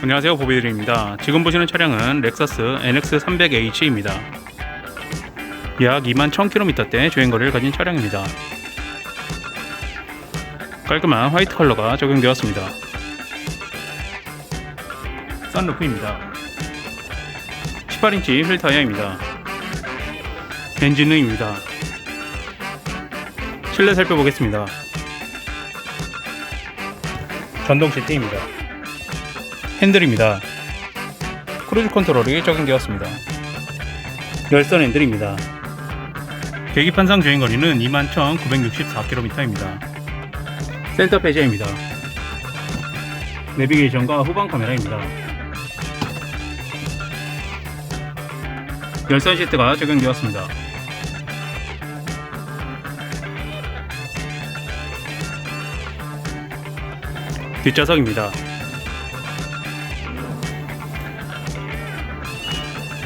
안녕하세요 보비드립니다. 지금 보시는 차량은 렉서스 NX300H입니다. 약 2만 1000km대 주행거리를 가진 차량입니다. 깔끔한 화이트 컬러가 적용되었습니다. 썬루프입니다. 18인치 휠 타이어입니다. 엔진음입니다. 실내 살펴보겠습니다. 전동 시트입니다 핸들입니다. 크루즈 컨트롤이 적용되었습니다. 열선 핸들입니다. 계기판상 주행거리는 21,964km입니다. 센터 배제입니다. 내비게이션과 후방 카메라입니다. 열선 시트가 적용되었습니다. 뒷좌석입니다.